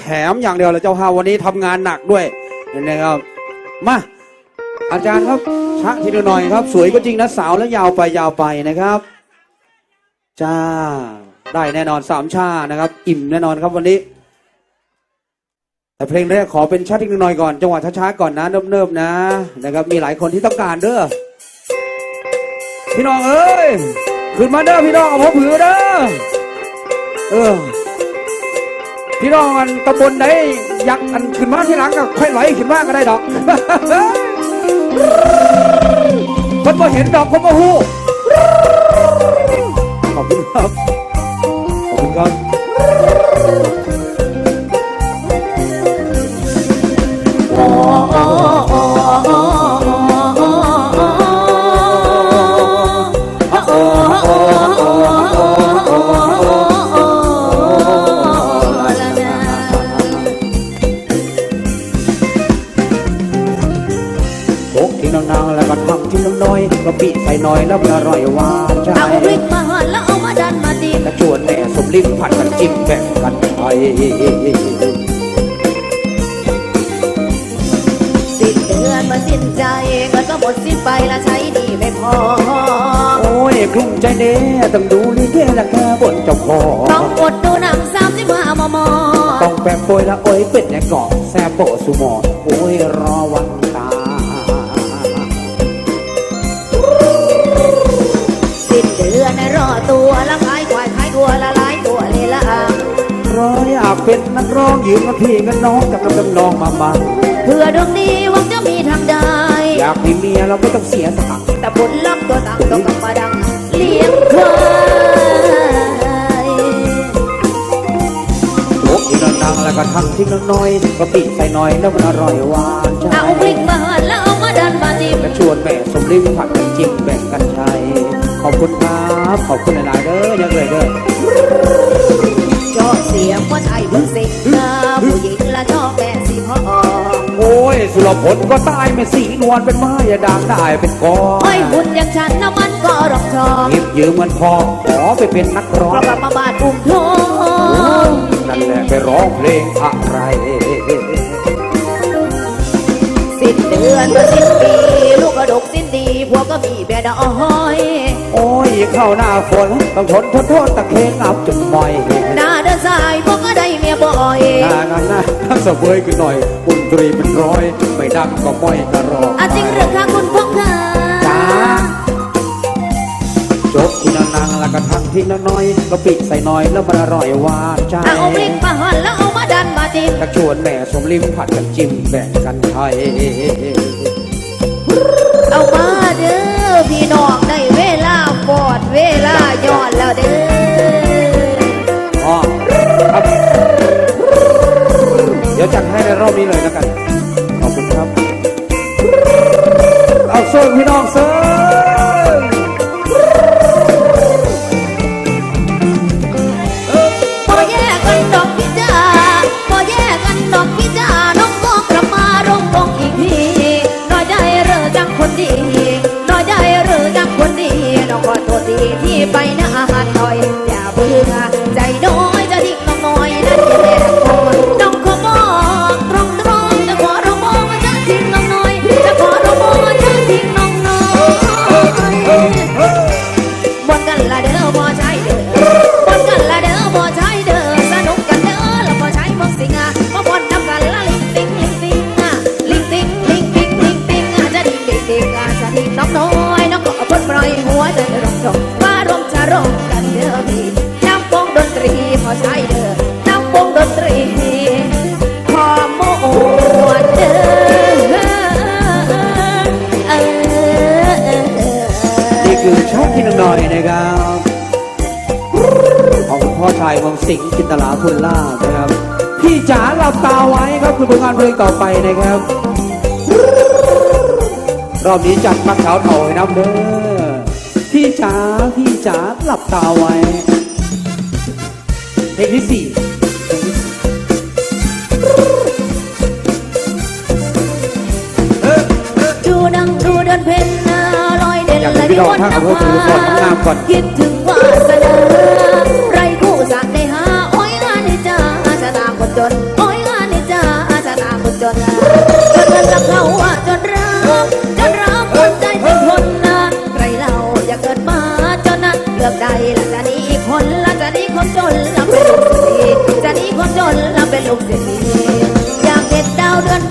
แถมอย่างเดียวเลยเจ้าค่ะวันนี้ทำงานหนักด้วยนะครับ มาอาจารย์ครับชักทีละหน่อยครับ สวยก็จริงนะสาวแล้วยาวไปยาวไปนะครับ จ้า ได้แน่นอนสามชานะครับ อิ่มแน่นอนครับวันนี้ แต่เพลงแรกขอเป็นชัดอีกหน่อยก่อนจังหวะช้าๆก่อนนะเนิบๆนะนะครับ มีหลายคนที่ต้องการเด้อพี่น้องเอ้ยขึ้นมาเด้อพี่น้องเอาหัวผือเด้อเออ พี่น้องอันตำบลใดอยากอันขึ้นมาที่หลังก็ค่อยไหลขึ้นมาก็ได้ดอกคนมาเห็นดอกคนมาหูขอบคุณครับ น้อยแล้วมันอร่อยหวานใจเอาพริกมาหั่นแล้วเอามาดันมาตีกระชวนแม่สมลิ้มผัดกันจิ้มแบ่งกันไปสิ้นเดือนมาสิ้นใจเงินก็หมดสิ้นไปและใช้หนี่ไม่พอ โอ้ยกลุ้มใจเด้ต้องดูลิเกละแค่บนเจ้าพ่อต้องอดดูหนังสามสิบห้ามมต้องแปะโปยละโอ้ยเป็ดแหนกอกแซ่บโปะสุหมอโอ้ยรอวันตาสิ้น เป็นนักร้องยืมกับพี่กับน้องกับน้ำน้องมามาเพื่อดวงดีหวังจะมีทางได้ อยากมีเมียเราไม่ต้องเสียสตังค์แต่ผลลัพธ์ตัวต่างต้องกลับมาดังเลี้ยงควายโอ้ที่นางๆแล้วก็ทำที่น้อยๆก็ปีใส่น้อยแล้วมันอร่อยหวานใจเอาพริกมาหั่นแล้วเอามาดันมาตีกระชวนแม่สมลิ้มผัดกันจิ้มแบ่งกันใช้ขอบคุณครับ ขอบคุณหลายๆเด้อยังเลยเด้อชอบ เสียงว่าชายเพิ่งสิงนะผู้หญิงละชอบแม่สีพ่อโอ้ย สุรพลก็ตายไม่สีนวลเป็นไม้อย่าด่างได้เป็นกอโอ้ยหุ่นอย่างฉันนะมันก็รองชอบหยิบยืมเงินพอขอไปเป็นนักร้องกลับมาบ้านอุ้มทองนั่นแหละไปร้องเพลงอะไรสิ้นเดือนก็สิ้นปีลูกกระดกสิ้นดีพวกก็มีแม่ดอย โอ้ยเข้าหน้าฝนต้องทนทนโทษตะเคงอับจนมอยหน้าเดิน สายพวกก็ได้เมียบ่อยหน้านั้นนะทั้งสะเบยขึ้นหน่อยกุนตรีเป็นร้อยไม่ดังก็ม้อยกระรอกอาจริงเรื่องค่ะคุณพงษ์ค่ะจ้าจบที่นางๆแล้วก็ทำที่น้อยๆก็ปิดใส่น้อยแล้วมันอร่อยหวานใจเอาพริกมาหั่นแล้วเอามาดันมาจิ้มกระชวนแม่สมริมผัดกันจิ้มแบ่งกันใช้เอามาเด้อพี่น้องได้เวลาปอดเวลาย้อนแล้วเด้อ ดี๋ยวจัดให้ในรอบนี้เลยแล้วกัน ขอบคุณครับ เอาเซิร์ฟพี่น้องเซิร์ นี่คือชอบที่น้อยนะครับของคุณพ่อชายเมืองสิงห์จินตลาพุนล่านะครับ พี่จ๋าหลับตาไว้ครับคุณผลงานเพลงต่อไปนะครับ รอบนี้จัดมักเช้าเถ่าให้น้ำเด้อพี่จ๋าพี่จ๋าหลับตาไว้เพลงที่สี่เดูดังดูเดินเพน พี่น้องท่านนำเอาถือสอนงามก่อนคิดถึงวาสนาไรคู่สักได้หาอ้อยลานิจ้าอาชะตาคนจนอ้อยงานนี่จ้าอาชะตาคนจนจนเงินกับเขาว่าจนรักจนรักคนใจเป็นคนนะใครเราอย่าเกิดมาจนนะเลือกใดละจะนีคนละจะนีคนจนละเป็นลูกเศรษฐีจะนีคนจนละเป็นลูกเศรษฐีอยากเด็ดดาวเดือน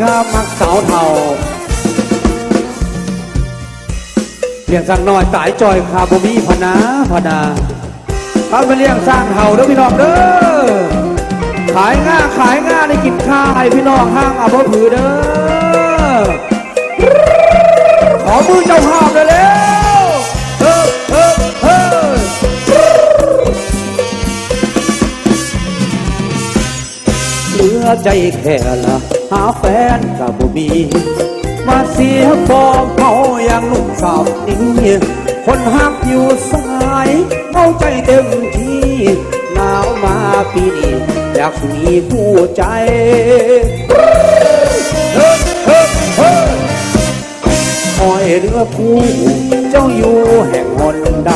ครับอาจารย์ครับมักสาวเทาเลี้ยงสั่งน้อยสายจอยคาบมีพนาพนาเอาไปเลี้ยงสร้างเทาเด้อพี่น้องเด้อขายง่าขายง่าได้กินข้าวให้พี่น้องห้างอาบผือเด้อขอมือเจ้าภาพเลยเร็วเฮ้อเฮ้อเฮ้อเหลือใจแค่ละ หาแฟนกับบ่มีมาเสียฟองเขาอย่างหนุ่มสาวนี้คนหักอยู่สายเอาใจเต็มที่หนาวมาปีนี้อยากมีผู้ใจเฮ้ยเฮ้ยเฮ้ยอ้อยเรือผู้เจ้าอยู่แห่งหนใด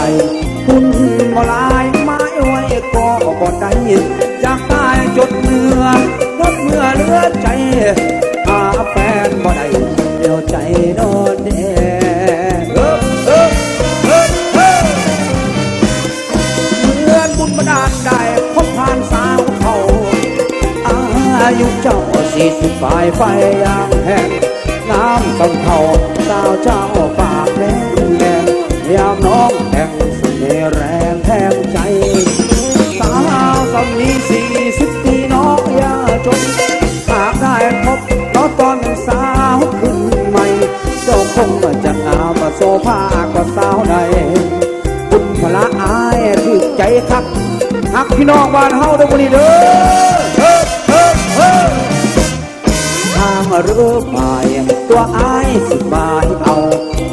คุณมาลายไม้ไว้ก็บ่ได้จากใต้จดเนื้อ รถเมื่อเลือใจ หาแฟนบ่ได้เดียวใจโดนแน่เอเฮ้อเฮ้อเหมือนบุญบันดาลได้พบผ่านสาวเขาอายุเจ้าสี่สิบปลายไฟยางแห้งงามสำเทาสาวเจ้าปากแดงแดงยามน้องแห่ง คักหักพี่น้องบ้านเฮาเด้อวันนี้เด้อเฮ้อเฮ้อเฮ้อทางเรือหมายตัวอายสิบายเอา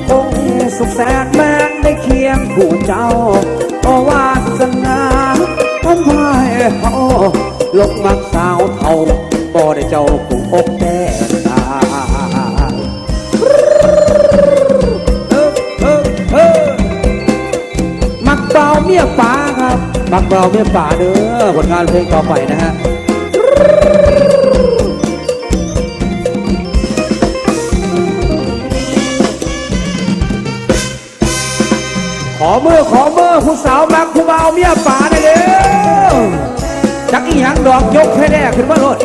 คงสุขแสนแม้นได้เคียงคู่เจ้าโอวาสนาทำให้เขาลกมักสาวเท่าบ่ได้เจ้าคงอกแมักเบาเมียป่าเด้อผลงานเพลงต่อไปนะฮะขอมือขอมือผู้สาวมักผู้เบาเมียป่าได้เด้อจักอีหยังดอกยกให้แน่ขึ้นมาโลด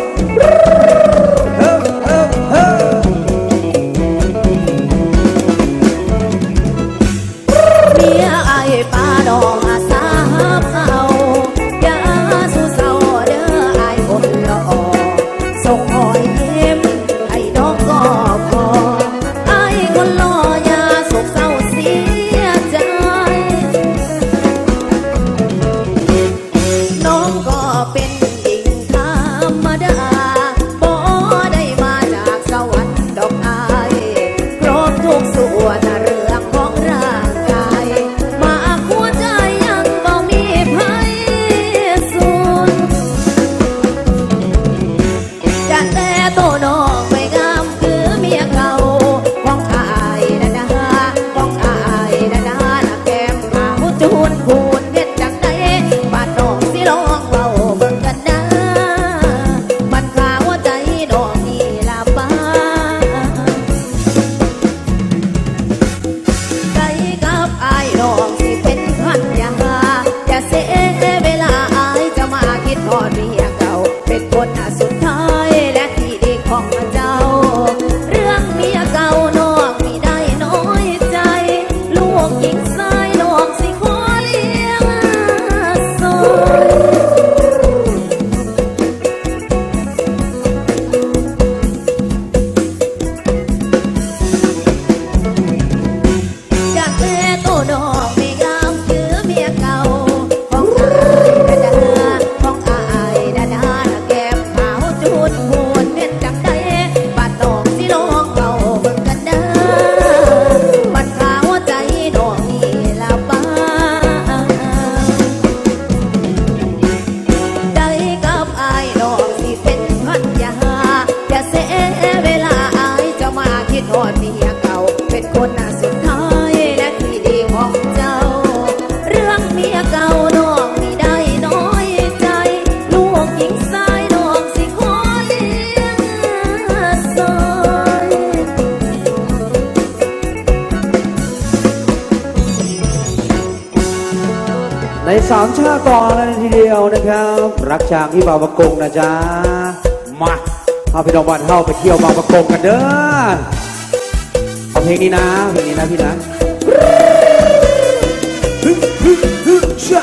สามชาติต่อเลยทีเดียวนะครับ รักจางที่บางประกงนะจ๊ะ มาเอาพี่น้องบ้านเข้าไปเที่ยวบางประกงกันเด้อเอาเพลงนี้นะเพลงนี้นะพี่นะฮึฮึฮึชะ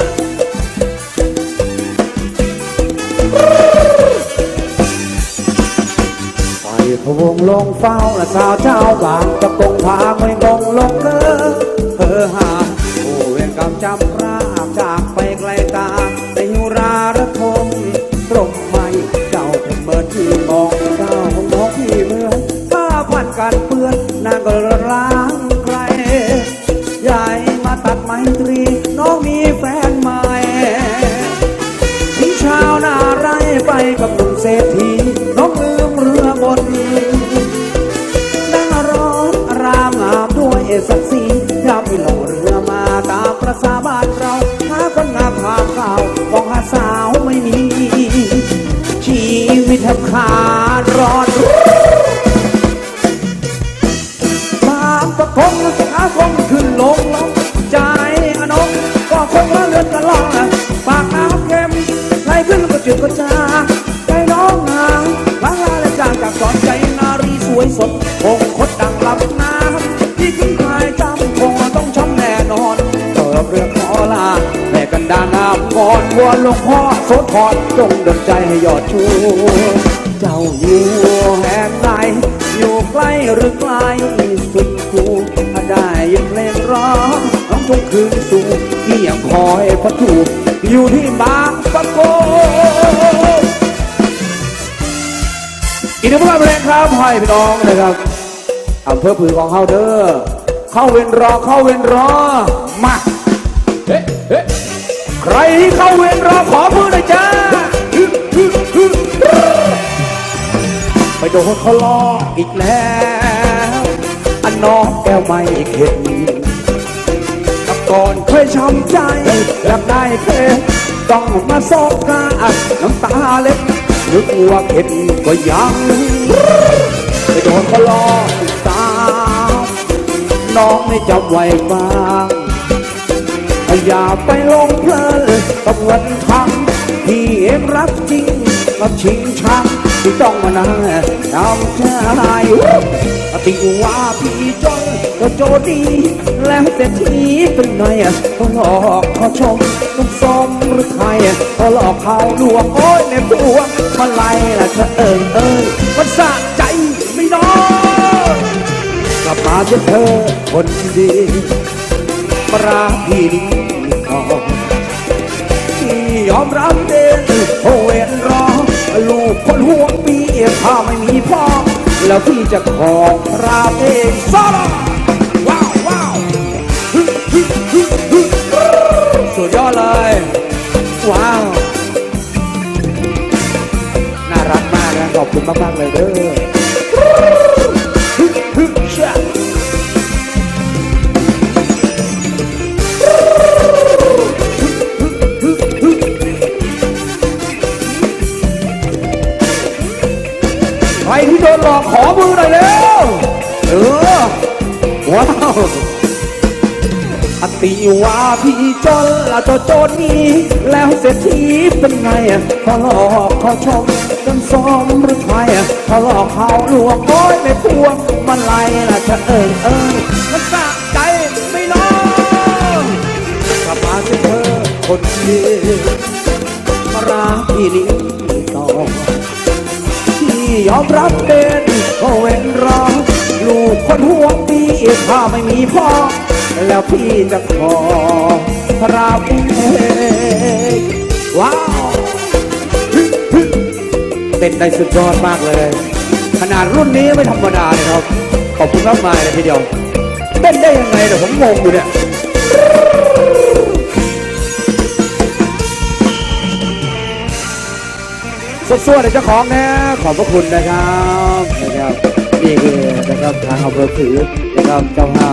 ไปพวงลงเฝ้าและสาวเจ้าบางประกงพาไม่งงลงเด้อเธอหาโอ้เวรกรรมจำ ไปกับหนุ่มเศรษฐีน้องลืมเรือบนนั่งร้อนรามงามด้วยศักดิ์ศรียามไปลงเรือมาตามประสาบ้านเราหาคนงามพาข่าวของหาสาวไม่มี ชีวิตทับขา งพ่อโสธรจงดลใจให้ยอดชู เจ้าอยู่แห่งไหนอยู่ใกล้หรือไกลสุดกูถ้าได้ยินเพลงร้องน้องทุกคืนสู่ที่ยังคอยพระถูกอยู่ที่บางปะโกอีกหนึ่งผลงานเพลงครับให้พี่น้องนะครับอำเภอผือของเฮาเด้อเข้าเวนรอเข้าเวนรอมา ใครที่เข้าเวนรอขอมือหน่อยจ้าไปโดนเขาล้อกอีกแล้ว อันน้องแก้วไม่เข็ดกับก่อนเคยช้ำใจอยากได้เพลงต้องมาซอกกาอัดน้ำตาเล็กนึกว่าเข็ดก็ยังไปโดนเขาล้อกอีกตามน้องไม่จำไว้บ้าง อย่าไปลงเพลินกับเงินทำที่เองรักจริงกับชิงชังที่ต้องมานั่งทำใจติว่าพี่จนก็โจดี แล้วแต่ทีเป็นไงเขาหลอกเขาชมต้องสมหรือใครเขาหลอกเขาลวงโอ้ยแม่พวงมาไล่ละเธอเอิงเอ้ยมันสะใจไม่น้อยกลับมาเป็นเธอคนดี ราพี่ดีก่อนที่ยอมรับเด่นโอเวนรอ ลูกคนห่วงปีถ้าไม่มีพ่อ แล้วพี่จะขอราบเองซาลาว้าวว้าวสุดยอดเลย ว้าว น่ารักมากนะขอบคุณมาก ๆ เลยเด้อ อติว่าพี่จนละเจาจนนี้แล้วเศรษฐีเป็นไงอะขาหลอกขาชมกันซ้อมหรือใครอะขาหลอกเขาลวงโอ้ยไม่พวงมันไรล่ะจะเอิงเอิงมันสะใจไม่น้องกลับมาเจอเธอคนดีมารักพี่นี้ต่อที่ยอมรับเป็นก็เว้นรอ ลูกคนห่วงพี่ถ้าไม่มีพ่อ แล้วพี่จะขอพระเองว้าวเต้นได้สุดยอดมากเลย ขนาดรุ่นนี้ไม่ธรรมดาเลยครับ ขอบคุณมากมายเลยทีเดียวเต้นได้ยังไงเดี๋ยวผมงงอยู่เนี่ยสวดๆเลยเจ้าของนะขอบพระคุณนะครับนะครับ นี่คือนะครับทางอำเภอถือนะครับเจ้าห้า